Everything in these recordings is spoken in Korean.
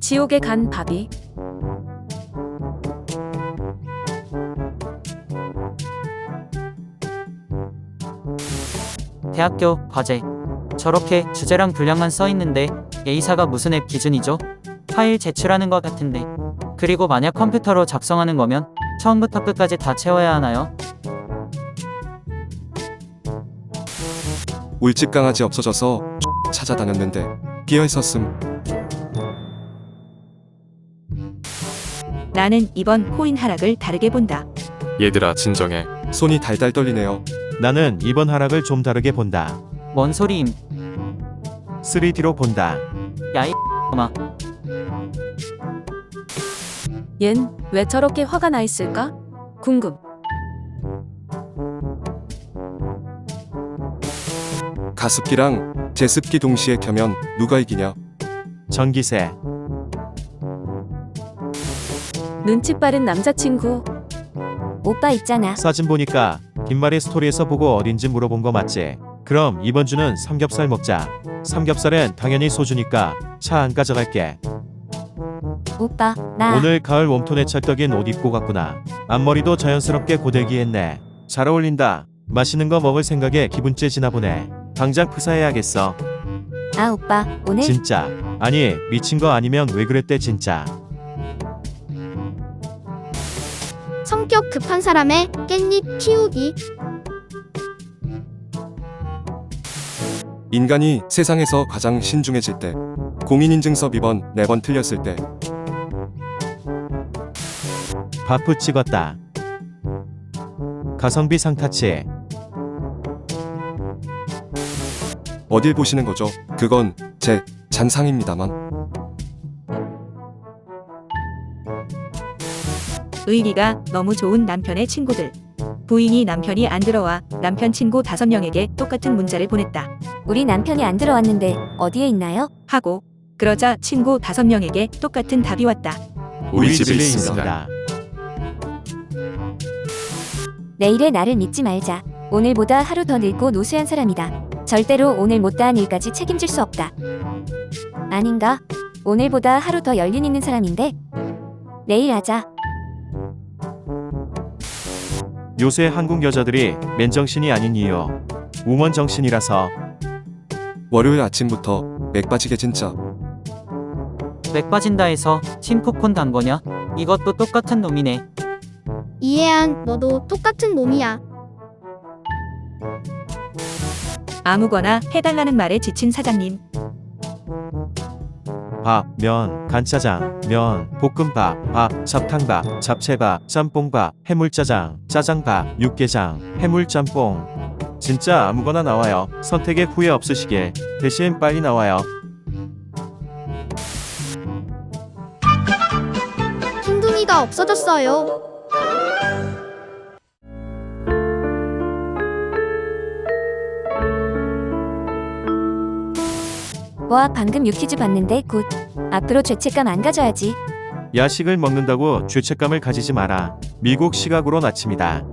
지옥에 간 바비. 대학교 과제. 저렇게 주제랑 분량만 써 있는데 A사가 무슨 앱 기준이죠? 파일 제출하는 것 같은데. 그리고 만약 컴퓨터로 작성하는 거면 처음부터 끝까지 다 채워야 하나요? 울집 강아지 없어져서 찾아다녔는데 끼어 있었음. 나는 이번 코인 하락을 다르게 본다. 얘들아 진정해. 손이 달달 떨리네요. 나는 이번 하락을 좀 다르게 본다. 뭔 소리임? 3D로 본다. 야이 마. 얜 왜 저렇게 화가 나 있을까? 궁금. 가습기랑 제습기 동시에 켜면 누가 이기냐? 전기세. 눈치 빠른 남자친구. 오빠 있잖아. 사진 보니까 김말이 스토리에서 보고 어딘지 물어본 거 맞지? 그럼 이번 주는 삼겹살 먹자. 삼겹살은 당연히 소주니까 차 안 가져갈게. 오빠, 나 오늘 가을 웜톤에 찰떡인 옷 입고 갔구나. 앞머리도 자연스럽게 고데기 했네. 잘 어울린다. 맛있는 거 먹을 생각에 기분 째지나 보네. 당장 프사해야겠어. 아 오빠 오늘 진짜. 아니 미친 거 아니면 왜 그랬대 진짜. 성격 급한 사람의 깻잎 키우기. 인간이 세상에서 가장 신중해질 때. 공인인증서 비번 4번 틀렸을 때. 바프 찍었다. 가성비 상타치. 어딜 보시는 거죠? 그건 제 잔상입니다만. 의리가 너무 좋은 남편의 친구들. 부인이 남편이 안 들어와 남편 친구 다섯 명에게 똑같은 문자를 보냈다. 우리 남편이 안 들어왔는데 어디에 있나요? 하고 그러자 친구 다섯 명에게 똑같은 답이 왔다. 우리 집에 있습니다. 내일의 나를 믿지 말자. 오늘보다 하루 더 늙고 노쇠한 사람이다. 절대로 오늘 못다한 일까지 책임질 수 없다. 아닌가? 오늘보다 하루 더 연륜 있는 사람인데 내일 하자. 요새 한국 여자들이 맨정신이 아닌 이유. 우먼 정신이라서 월요일 아침부터 맥 빠지게 진짜. 맥 빠진다 해서 팀코콘 단 거냐? 이것도 똑같은 놈이네. 이해한 너도 똑같은 놈이야. 아무거나 해달라는 말에 지친 사장님. 밥, 면, 간짜장, 면, 볶음밥, 밥, 잡탕밥, 잡채밥, 짬뽕밥, 해물짜장, 짜장밥, 육개장, 해물짬뽕. 진짜 아무거나 나와요. 선택에 후회 없으시길. 대신 빨리 나와요. 흰둥이가 없어졌어요. 와 방금 유퀴즈 봤는데 굿. 앞으로 죄책감 안 가져야지. 야식을 먹는다고 죄책감을 가지지 마라. 미국 시각으로 아침이다.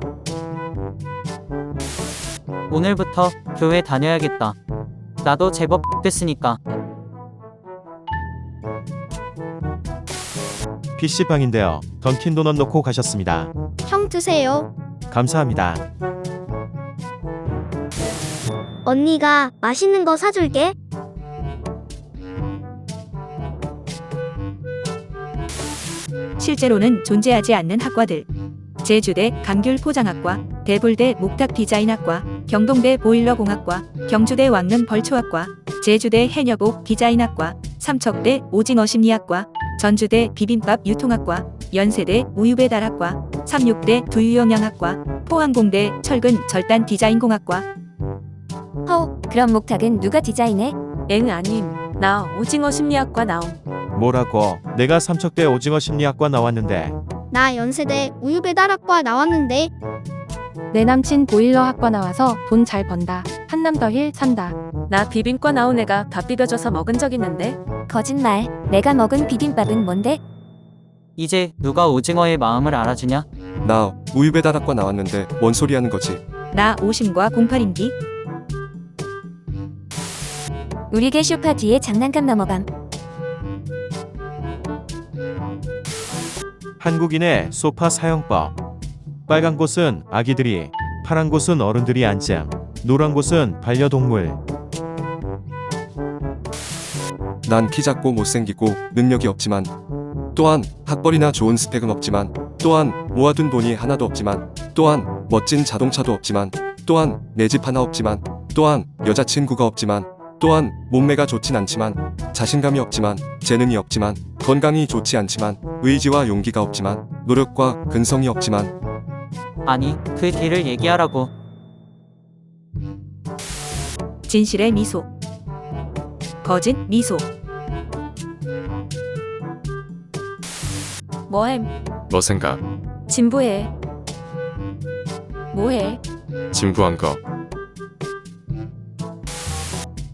오늘부터 교회 다녀야겠다. 나도 제법 됐으니까. PC방인데요. 던킨 도넛 놓고 가셨습니다. 형 드세요. 감사합니다. 언니가 맛있는 거 사줄게. 실제로는 존재하지 않는 학과들. 제주대 감귤 포장학과, 대불대 목탁 디자인학과, 경동대 보일러공학과, 경주대 왕릉 벌초학과, 제주대 해녀복 디자인학과, 삼척대 오징어 심리학과, 전주대 비빔밥 유통학과, 연세대 우유배달학과, 삼육대 두유영양학과, 포항공대 철근 절단 디자인공학과, 허, 그럼 목탁은 누가 디자인해? 엥 아님. 나 오징어 심리학과 나옴. 뭐라고? 내가 삼척대 오징어 심리학과 나왔는데 나 연세대 우유배달학과 나왔는데 내 남친 보일러 학과 나와서 돈 잘 번다. 한남 더 힐 산다. 나 비빔과 나온 애가 밥 비벼줘서 먹은 적 있는데. 거짓말. 내가 먹은 비빔밥은 뭔데? 이제 누가 오징어의 마음을 알아주냐? 나 우유배달학과 나왔는데 뭔 소리 하는 거지? 나 오심과 08인기, 우리 개 쇼파 뒤에 장난감 넘어감. 한국인의 소파 사용법. 빨간 곳은 아기들이, 파란 곳은 어른들이 앉음, 노란 곳은 반려동물. 난 키 작고 못생기고 능력이 없지만 또한 학벌이나 좋은 스펙은 없지만 또한 모아둔 돈이 하나도 없지만 또한 멋진 자동차도 없지만 또한 내 집 하나 없지만 또한 여자친구가 없지만 또한 몸매가 좋진 않지만 자신감이 없지만 재능이 없지만 건강이 좋지 않지만 의지와 용기가 없지만 노력과 근성이 없지만 아니, 그 뒤를 얘기하라고. 진실의 미소. 거짓 미소. 뭐햄? 뭐 생각? 진부해. 뭐해? 진부한 거.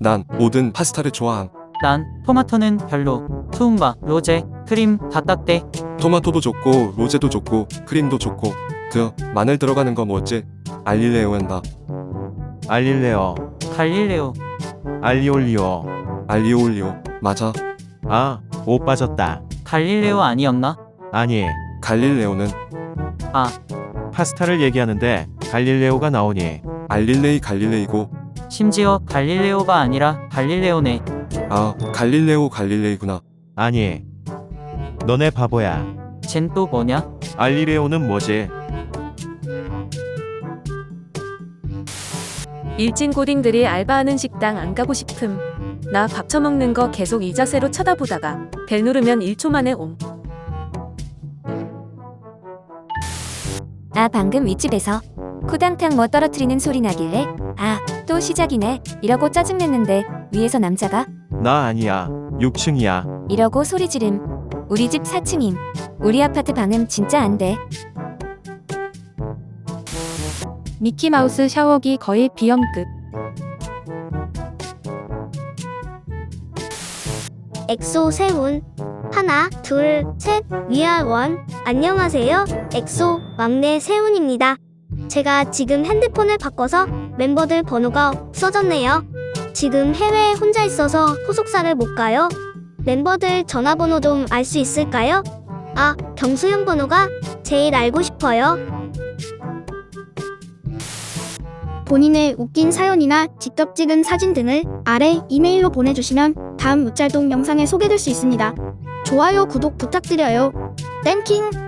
난 모든 파스타를 좋아함 난 토마토는 별로. 투움바, 로제, 크림 다 딱대. 토마토도 좋고 로제도 좋고 크림도 좋고 그 마늘 들어가는 거 뭐지? 알릴레오엔바 알릴레오, 갈릴레오. 알리올리오. 알리오올리오 맞아 아, 옷 빠졌다. 갈릴레오 아니었나? 아니, 갈릴레오는 파스타를 얘기하는데 갈릴레오가 나오니. 알릴레이 갈릴레이고 심지어 갈릴레오가 아니라 갈릴레오네. 아 갈릴레오 갈릴레이구나 아니, 너네 바보야. 쟨 또 뭐냐? 알리레오는 뭐지? 일진 고딩들이 알바하는 식당 안 가고 싶음. 나 밥 처먹는 거 계속 이 자세로 쳐다보다가 벨 누르면 1초 만에 옴. 아 방금 윗집에서 쿠당탕 뭐 떨어뜨리는 소리 나길래 아 또 시작이네. 이러고 짜증냈는데 위에서 남자가 나 아니야. 6층이야. 이러고 소리 지름. 우리 집 4층임. 우리 아파트 방음 진짜 안 돼. 미키마우스 샤워기 거의 비염급. 엑소 세운. 하나 둘셋. 위아원 안녕하세요. 엑소 막내 세운입니다. 제가 지금 핸드폰을 바꿔서 멤버들 번호가 없어졌네요 지금 해외에 혼자 있어서 소속사를 못 가요 멤버들 전화번호 좀 알 수 있을까요? 아 경수형 번호가 제일 알고 싶어요 본인의 웃긴 사연이나 직접 찍은 사진 등을 아래 이메일로 보내주시면 다음 무짤동 영상에 소개될 수 있습니다. 좋아요, 구독 부탁드려요. 땡킹!